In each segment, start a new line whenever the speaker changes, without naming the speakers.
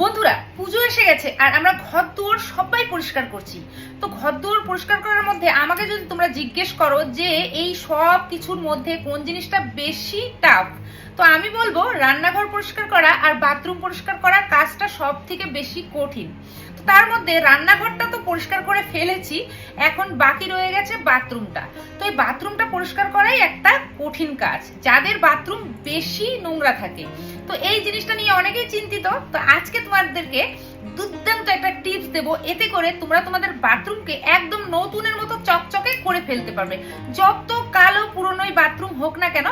বন্ধুরা, পুজো এসে গেছে আর আমরা ঘর দুয়ার সবাই পরিষ্কার করছি। তো ঘর দুয়ার পরিষ্কার করার মধ্যে আমাকে যদি তোমরা জিজ্ঞেস করো যে এই সব কিছুর মধ্যে কোন জিনিসটা বেশি টাফ তো আমি বলব, রান্নাঘর পরিষ্কার করা আর বাথরুম পরিষ্কার করা কাজটা সব থেকে বেশি কঠিন। তার মধ্যে রান্নাঘরটা তো পরিষ্কার করে ফেলেছি, এখন বাকি রয়ে গেছে বাথরুমটা। তো এই বাথরুমটা পরিষ্কার করাই একটা কঠিন কাজ, যাদের বাথরুম বেশি নোংরা থাকে। তো এই জিনিসটা নিয়ে অনেকেই চিন্তিত, তো আজকে তোমাদেরকে দুর্দান্ত একটা টিপস দেবো, এতে করে তোমরা তোমাদের বাথরুমকে একদম নতুনের মতো চকচকে করে ফেলতে পারবে। যত কালো পুরনোই বাথরুম হোক না কেন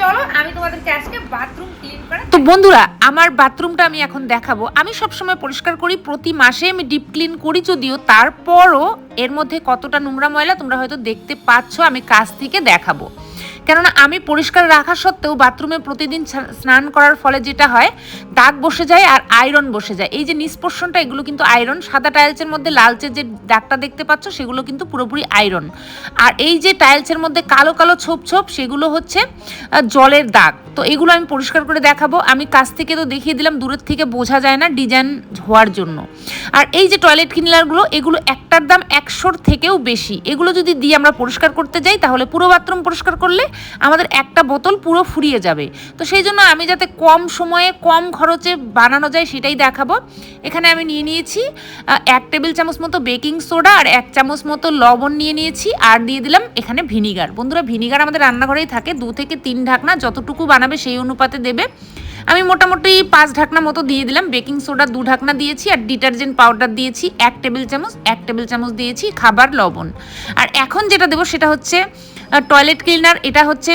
চলো, আমি তোমাদেরকে আজকে বাথরুম ক্লিন করা
তো বন্ধুরা, আমার বাথরুমটা আমি এখন দেখাবো। আমি সবসময় পরিষ্কার করি, প্রতি মাসে আমি ডিপ ক্লিন করি যদিও, তারপরও এর মধ্যে কতটা নোংরা ময়লা তোমরা হয়তো দেখতে পাচ্ছ, আমি কাছ থেকে দেখাবো। কেননা আমি পরিষ্কার রাখা সত্ত্বেও বাথরুমে প্রতিদিন স্নান করার ফলে যেটা হয়, দাগ বসে যায় আর আয়রন বসে যায়। এই যে নিষ্পর্শনটা এগুলো কিন্তু আয়রন। সাদা টাইলসের মধ্যে লালচে যে দাগটা দেখতে পাচ্ছ, সেগুলো কিন্তু পুরোপুরি আয়রন। আর এই যে টাইলসের মধ্যে কালো কালো ছোপ ছোপ, সেগুলো হচ্ছে জলের দাগ। তো এগুলো আমি পরিষ্কার করে দেখাবো। আমি কাছ থেকে তো দেখিয়ে দিলাম, দূরের থেকে বোঝা যায় না ডিজাইন হওয়ার জন্য। আর এই যে টয়লেট ক্লিনারগুলো এগুলো একটার দাম একশোর থেকেও বেশি। এগুলো যদি দিয়ে আমরা পরিষ্কার করতে যাই, তাহলে পুরো বাথরুম পরিষ্কার করলে আমাদের একটা বোতল পুরো ফুরিয়ে যাবে। তো সেই জন্য আমি যাতে কম সময়ে কম খরচে বানানো যায় সেটাই দেখাবো। এখানে আমি নিয়ে নিয়েছি এক টেবিল চামচ মতো বেকিং সোডা আর এক চামচ মতো লবণ নিয়ে নিয়েছি। আর দিয়ে দিলাম এখানে ভিনিগার। বন্ধুরা, ভিনিগার আমাদের রান্নাঘরেই থাকে। দু থেকে তিন ঢাকনা, যতটুকু বানাবে, সেই অনুপাতে দেবে। আমি মোটামুটি পাঁচ ঢাকনা মতো দিয়ে দিলাম। বেকিং সোডা দু ঢাকনা দিয়েছি আর ডিটারজেন্ট পাউডার দিয়েছি এক টেবিল চামচ, এক টেবিল চামচ দিয়েছি খাবার লবণ। আর এখন যেটা দেবো সেটা হচ্ছে টয়লেট ক্লিনার এটা হচ্ছে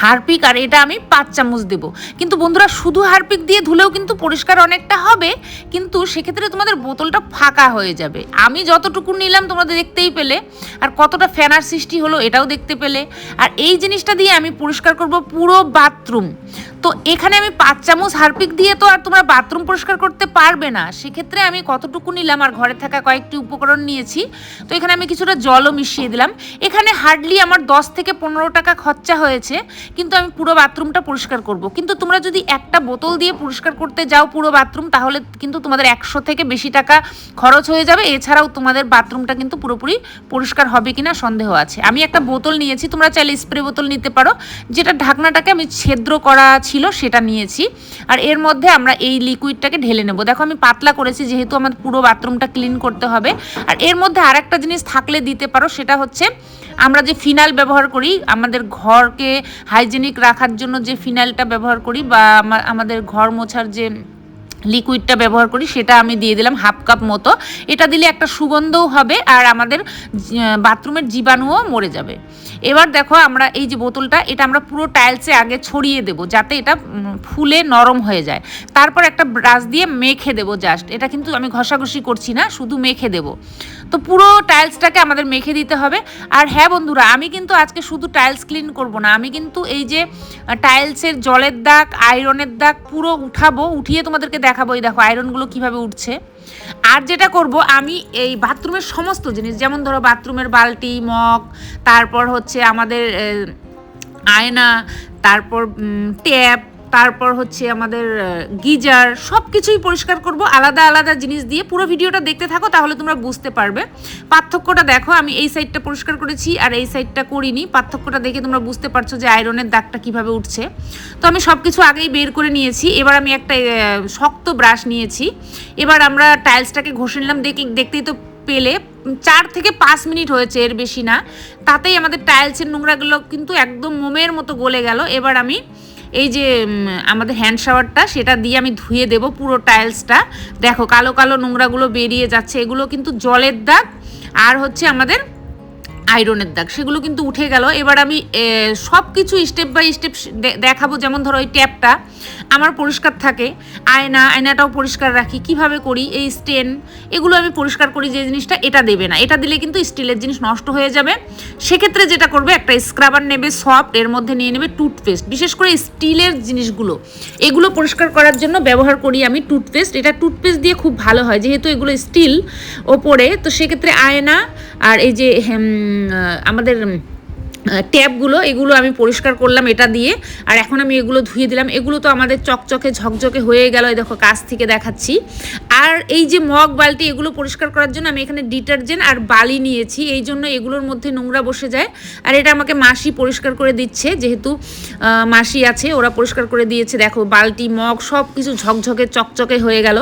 হারপিক, আর এটা আমি পাঁচ চামচ দেবো। কিন্তু বন্ধুরা, শুধু হারপিক দিয়ে ধুলেও কিন্তু পরিষ্কার অনেকটা হবে, কিন্তু সেক্ষেত্রে তোমাদের বোতলটা ফাঁকা হয়ে যাবে। আমি যতটুকু নিলাম তোমাদের দেখতেই পেলে, আর কতটা ফ্যানার সৃষ্টি হলো এটাও দেখতে পেলে। আর এই জিনিসটা দিয়ে আমি পরিষ্কার করব পুরো বাথরুম। তো এখানে আমি পাঁচ চামচ হারপিক দিয়ে তো আর তোমরা বাথরুম পরিষ্কার করতে পারবে না। সেক্ষেত্রে আমি কতটুকু নিলাম, আর ঘরে থাকা কয়েকটি উপকরণ নিয়েছি। তো এখানে আমি কিছুটা জলও মিশিয়ে দিলাম। এখানে হার্ডলি আমার দশ থেকে পনেরো টাকা খরচা হয়েছে। কিন্তু আমি পুরো বাথরুমটা পরিষ্কার করব। কিন্তু তোমরা যদি একটা বোতল দিয়ে পরিষ্কার করতে যাও পুরো বাথরুম, তাহলে কিন্তু তোমাদের একশো থেকে বেশি টাকা খরচ হয়ে যাবে। এছাড়াও তোমাদের বাথরুমটা কিন্তু পুরোপুরি পরিষ্কার হবে কিনা সন্দেহ আছে। আমি একটা বোতল নিয়েছি, তোমরা চাইলে স্প্রে বোতল নিতে পারো। যেটা ঢাকনাটাকে আমি ছেদ্র করা ছিল, সেটা নিয়েছি। আর এর মধ্যে আমরা এই লিকুইডটাকে ঢেলে নেব। দেখো, আমি পাতলা করেছি, যেহেতু আমার পুরো বাথরুমটা ক্লিন করতে হবে। আর এর মধ্যে আরেকটা জিনিস থাকলে দিতে পারো, সেটা হচ্ছে আমরা যে ফিনাইল ব্যবহার করি, আমাদের ঘরকে হাইজেনিক রাখার জন্য যে ফিনাইলটা ব্যবহার করি বা আমাদের ঘর মোছার যে লিকুইডটা ব্যবহার করি, সেটা আমি দিয়ে দিলাম হাফ কাপ মতো। এটা দিলে একটা সুগন্ধও হবে আর আমাদের বাথরুমের জীবাণুও মরে যাবে। এবার দেখো আমরা এই যে বোতলটা, এটা আমরা পুরো টাইলসে আগে ছড়িয়ে দেব যাতে এটা ফুলে নরম হয়ে যায়। তারপর একটা ব্রাশ দিয়ে মেখে দেবো জাস্ট। এটা কিন্তু আমি ঘষাঘষি করছি না, শুধু মেখে দেব। তো পুরো টাইলসটাকে আমাদের মেখে দিতে হবে। আর হ্যাঁ বন্ধুরা, আমি কিন্তু আজকে শুধু টাইলস ক্লিন করব না, আমি কিন্তু এই যে টাইলসের জলের দাগ, আয়রনের দাগ পুরো উঠাবো, উঠিয়ে তোমাদেরকে দেখাবো। এই দেখো আয়রনগুলো কীভাবে উঠছে। আর যেটা করব, আমি এই বাথরুমের সমস্ত জিনিস, যেমন ধরো বাথরুমের বালতি, মগ, তারপর হচ্ছে আমাদের আয়না, তারপর ট্যাপ তারপর হচ্ছে আমাদের গিজার সব কিছুই পরিষ্কার করব। আলাদা আলাদা জিনিস দিয়ে পুরো ভিডিওটা দেখতে থাকো, তাহলে তোমরা বুঝতে পারবে। পার্থক্যটা দেখো, আমি এই সাইডটা পরিষ্কার করেছি আর এই সাইডটা করিনি। পার্থক্যটা দেখে তোমরা বুঝতে পারছ যে আয়রনের দাগটা কীভাবে উঠছে। তো আমি সব কিছু আগেই বের করে নিয়েছি। এবার আমি একটা শক্ত ব্রাশ নিয়েছি। এবার আমরা টাইলসটাকে ঘষে নিলাম। দেখি, দেখতেই তো পেলে। চার থেকে পাঁচ মিনিট হয়েছে, এর বেশি না। তাতেই আমাদের টাইলসের নোংরাগুলো কিন্তু একদম মোমের মতো গলে গেল। এবার আমি এই যে আমাদের হ্যান্ড শাওয়ারটা সেটা দিয়ে আমি ধুয়ে দেব পুরো টাইলসটা দেখো, কালো কালো নোংরাগুলো বেরিয়ে যাচ্ছে, এগুলো কিন্তু জলের দাগ। আর হচ্ছে আমাদের আয়রনের দাগ, সেগুলো কিন্তু উঠে গেল। এবার আমি সব কিছু স্টেপ বাই স্টেপ দেখাবো। যেমন ধরো ওই ট্যাপটা, আমার পরিষ্কার থাকে, আয়না, আয়নাটাও পরিষ্কার রাখি। কীভাবে করি? এই স্টেন এগুলো আমি পরিষ্কার করি যে জিনিসটা এটা দেবে না। এটা দিলে কিন্তু স্টিলের জিনিস নষ্ট হয়ে যাবে। সেক্ষেত্রে যেটা করবে, একটা স্ক্রাবার নেবে সফট এর মধ্যে নিয়ে নেবে টুথপেস্ট বিশেষ করে স্টিলের জিনিসগুলো, এগুলো পরিষ্কার করার জন্য ব্যবহার করি আমি টুথপেস্ট এটা টুথপেস্ট দিয়ে খুব ভালো হয়, যেহেতু এগুলো স্টিল ওপরে। তো সেক্ষেত্রে আয়না আর এই যে আমাদের ট্যাপগুলো এগুলো আমি পরিষ্কার করলাম এটা দিয়ে। আর এখন আমি এগুলো ধুয়ে দিলাম। এগুলো তো আমাদের চকচকে ঝকঝকে হয়ে গেল দেখো, কাছ থেকে দেখাচ্ছি। আর এই যে মগ বালতি এগুলো পরিষ্কার করার জন্য আমি এখানে ডিটারজেন্ট আর বালি নিয়েছি। এই জন্য এগুলোর মধ্যে নোংরা বসে যায়। আর এটা আমাকে মাসি পরিষ্কার করে দিচ্ছে, যেহেতু মাসি আছে, ওরা পরিষ্কার করে দিয়েছে। দেখো, বালতি, মগ সব কিছু ঝকঝকে, চকচকে হয়ে গেল।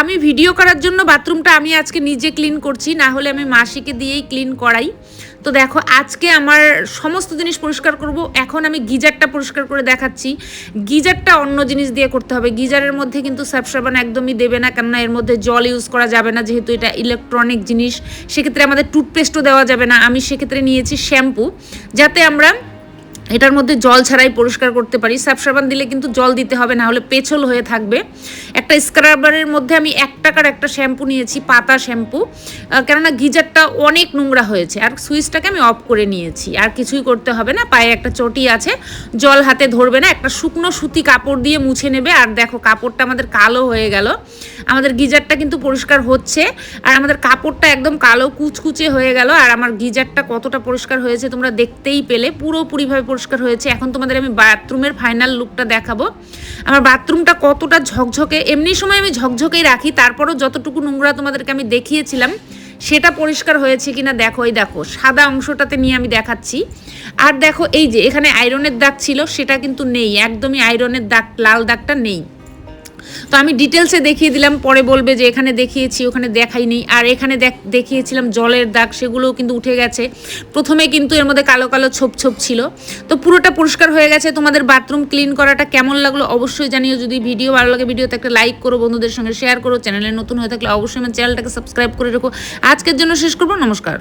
আমি ভিডিও করার জন্য বাথরুমটা আমি আজকে নিজে ক্লিন করছি, না হলে আমি মাসিকে দিয়েই ক্লিন করাই। তো দেখো, আজকে আমার সমস্ত জিনিস পরিষ্কার করব। এখন আমি গিজারটা পরিষ্কার করে দেখাচ্ছি। গিজারটা অন্য জিনিস দিয়ে করতে হবে। গিজারের মধ্যে কিন্তু সার্ফ সাবান একদমই দেবে না, কেননা এর মধ্যে জল ইউজ করা যাবে না, যেহেতু এটা ইলেকট্রনিক জিনিস, সেক্ষেত্রে আমাদের টুথপেস্টও দেওয়া যাবে না। আমি সেক্ষেত্রে নিয়েছি শ্যাম্পু যাতে আমরা এটার মধ্যে জল ছাড়াই পরিষ্কার করতে পারি। সার্ফ সাবান দিলে কিন্তু জল দিতে হবে, না হলে পেছল হয়ে থাকবে। একটা স্ক্রাবারের মধ্যে আমি এক টাকার একটা শ্যাম্পু নিয়েছি, পাতা শ্যাম্পু। কেননা গিজারটা অনেক নোংরা হয়েছে। আর সুইচটাকে আমি অফ করে নিয়েছি। আর কিছুই করতে হবে না, পায়ে একটা চটি আছে, জল হাতে ধরবে না, একটা শুকনো সুতি কাপড় দিয়ে মুছে নেবে। আর দেখো, কাপড়টা আমাদের কালো হয়ে গেল। আমাদের গিজারটা কিন্তু পরিষ্কার হচ্ছে। আর আমাদের কাপড়টা একদম কালো কুচকুচে হয়ে গেল। আর আমার গিজারটা কতটা পরিষ্কার হয়েছে তোমরা দেখতেই পেলে। পুরোপুরিভাবে পরিষ্কার হয়েছে। এখন তোমাদের আমি বাথরুমের ফাইনাল লুকটা দেখাবো। আমার বাথরুমটা কতটা ঝকঝকে, এমনি সময় আমি ঝকঝকেই রাখি, তারপরও যতটুকু নোংরা তোমাদেরকে আমি দেখিয়েছিলাম, সেটা পরিষ্কার হয়েছে কিনা দেখো, এই দেখো, সাদা অংশটাতে নিয়ে আমি দেখাচ্ছি। আর দেখো, এই যে এখানে আয়রনের দাগ ছিল, সেটা কিন্তু নেই, একদমই আয়রনের দাগ, লাল দাগটা নেই। তো আমি ডিটেলসে দেখিয়ে দিলাম, পরে বলবে যে এখানে দেখিয়েছি, ওখানে দেখাইনি। আর এখানে দেখ- দেখিয়েছিলাম জলের দাগ, সেগুলোও কিন্তু উঠে গেছে। প্রথমে কিন্তু এর মধ্যে কালো কালো ছোপ ছোপ ছিল। তো পুরোটা পরিষ্কার হয়ে গেছে। তোমাদের বাথরুম ক্লিন করাটা কেমন লাগল অবশ্যই জানিও। যদি ভিডিও ভালো লাগে, ভিডিওতে একটা লাইক করো, বন্ধুদের সঙ্গে শেয়ার করো। চ্যানেলে নতুন হয়ে থাকলে অবশ্যই আমার চ্যানেলটাকে সাবস্ক্রাইব করে রেখো। আজকের জন্য শেষ করব। নমস্কার।